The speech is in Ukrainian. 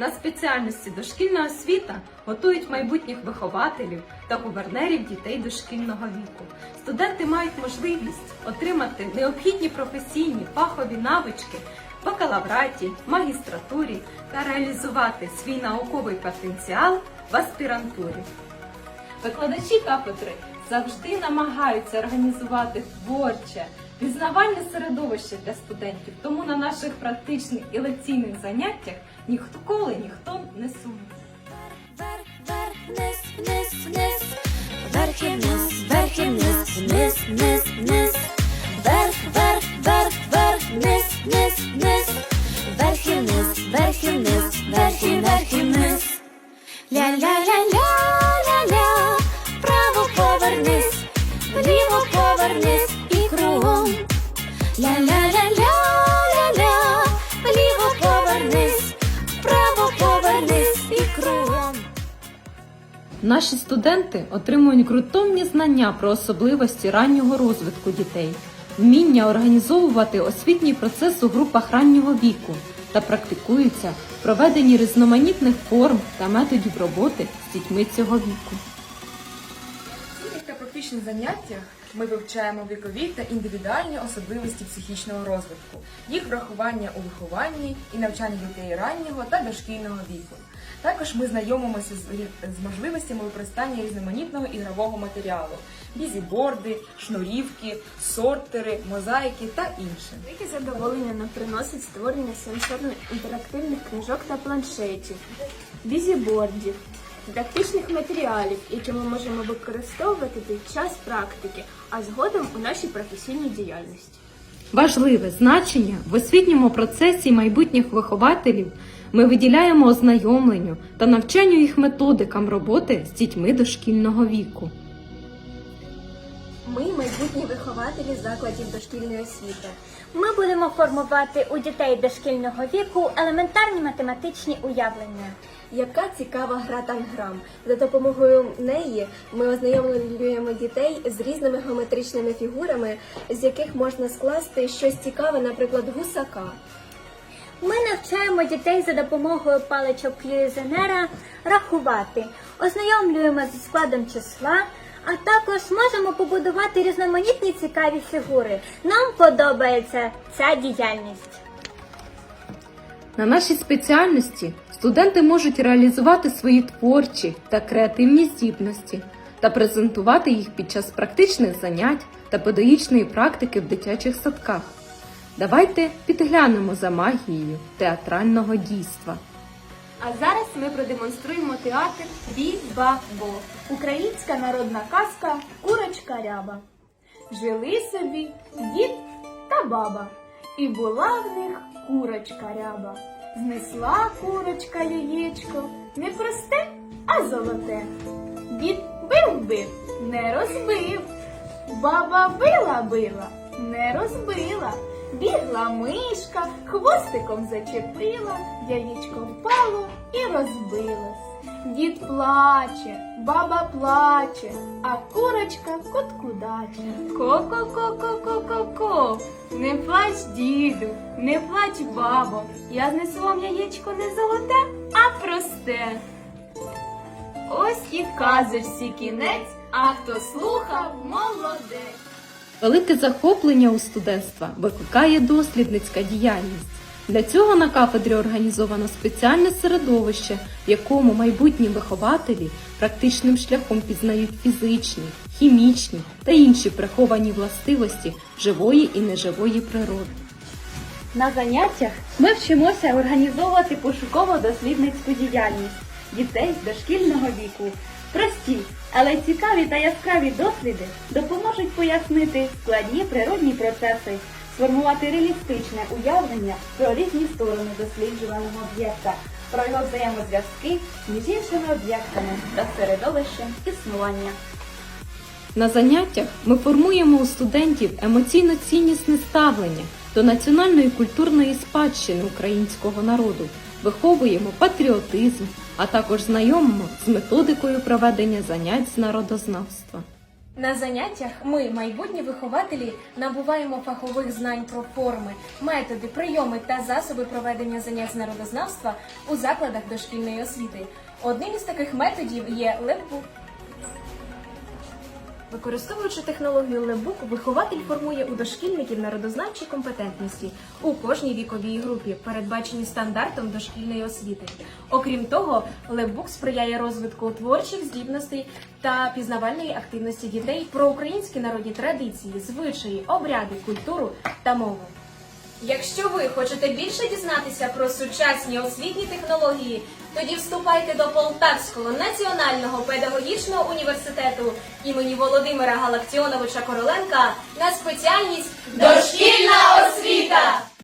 На спеціальності дошкільна освіта готують майбутніх вихователів та гувернерів дітей дошкільного віку. Студенти мають можливість отримати необхідні професійні фахові навички в бакалавраті, магістратурі та реалізувати свій науковий потенціал в аспірантурі. Викладачі кафедри завжди намагаються організувати творче, пізнавальне середовище для студентів, тому на наших практичних і лекційних заняттях ніколи ніхто не сумує. Вверх, і вниз, вверх і вниз, вниз, вниз, вниз, вверх, вверх, вверх, вверх, вниз, вниз, вниз, вверх і вниз, вверх і вниз, вверх і вниз. Ля-ля-ля-ля-ля-ля, Наші студенти отримують ґрунтовні знання про особливості раннього розвитку дітей, вміння організовувати освітній процес у групах раннього віку та практикуються в проведенні різноманітних форм та методів роботи з дітьми цього віку. Лекційних заняттях ми вивчаємо вікові та індивідуальні особливості психічного розвитку, їх врахування у вихованні і навчанні дітей раннього та дошкільного віку. Також ми знайомимося з, можливостями використання різноманітного ігрового матеріалу, бізіборди, шнурівки, сортери, мозаїки та інше. Велике задоволення нам приносить створення сенсорно-інтерактивних книжок та планшетів, візібордів, дидактичних матеріалів, які ми можемо використовувати під час практики, а згодом у нашій професійній діяльності. Важливе значення в освітньому процесі майбутніх вихователів ми виділяємо ознайомленню та навчанню їх методикам роботи з дітьми дошкільного віку. Вихователі закладів дошкільної освіти. Ми будемо формувати у дітей дошкільного віку елементарні математичні уявлення. Яка цікава гра танграм. За допомогою неї ми ознайомлюємо дітей з різними геометричними фігурами, з яких можна скласти щось цікаве, наприклад, гусака. Ми навчаємо дітей за допомогою паличок К'юізенера рахувати, ознайомлюємо зі складом числа, а також можемо побудувати різноманітні цікаві фігури. Нам подобається ця діяльність. На нашій спеціальності студенти можуть реалізувати свої творчі та креативні здібності та презентувати їх під час практичних занять та педагогічної практики в дитячих садках. Давайте підглянемо за магією театрального дійства. А зараз ми продемонструємо театр Бі-ба-бо. Українська народна казка Курочка ряба. Жили собі дід та баба, і була в них курочка ряба. Знесла курочка яєчко, не просте, а золоте. Дід бив бив, не розбив. Баба била била, не розбила. Бігла мишка, хвостиком зачепила, яєчко впало і розбилось. Дід плаче, баба плаче, а курочка котку даче. Ко-ко-ко-ко-ко-ко-ко. Не плач, діду, не плач, бабо. Я знесу вам яєчко не золоте, а просте. Ось і казочці кінець, а хто слухав, молодець. Велике захоплення у студентства викликає дослідницька діяльність. Для цього на кафедрі організовано спеціальне середовище, в якому майбутні вихователі практичним шляхом пізнають фізичні, хімічні та інші приховані властивості живої і неживої природи. На заняттях ми вчимося організовувати пошуково-дослідницьку діяльність дітей дошкільного віку. Прості, але цікаві та яскраві досліди допоможуть пояснити складні природні процеси, сформувати реалістичне уявлення про різні сторони досліджуваного об'єкта, про його взаємозв'язки між іншими об'єктами та середовищем існування. На заняттях ми формуємо у студентів емоційно ціннісне ставлення до національної культурної спадщини українського народу, виховуємо патріотизм, а також знайомимо з методикою проведення занять з народознавства. На заняттях ми, майбутні вихователі, набуваємо фахових знань про форми, методи, прийоми та засоби проведення занять з народознавства у закладах дошкільної освіти. Одним із таких методів є лепбук. Використовуючи технологію лебук, вихователь формує у дошкільників народознавчі компетентності у кожній віковій групі, передбачені стандартом дошкільної освіти. Окрім того, лебук сприяє розвитку творчих здібностей та пізнавальної активності дітей про українські народні традиції, звичаї, обряди, культуру та мову. Якщо ви хочете більше дізнатися про сучасні освітні технології, тоді вступайте до Полтавського національного педагогічного університету імені Володимира Галактіоновича Короленка на спеціальність Дошкільна освіта.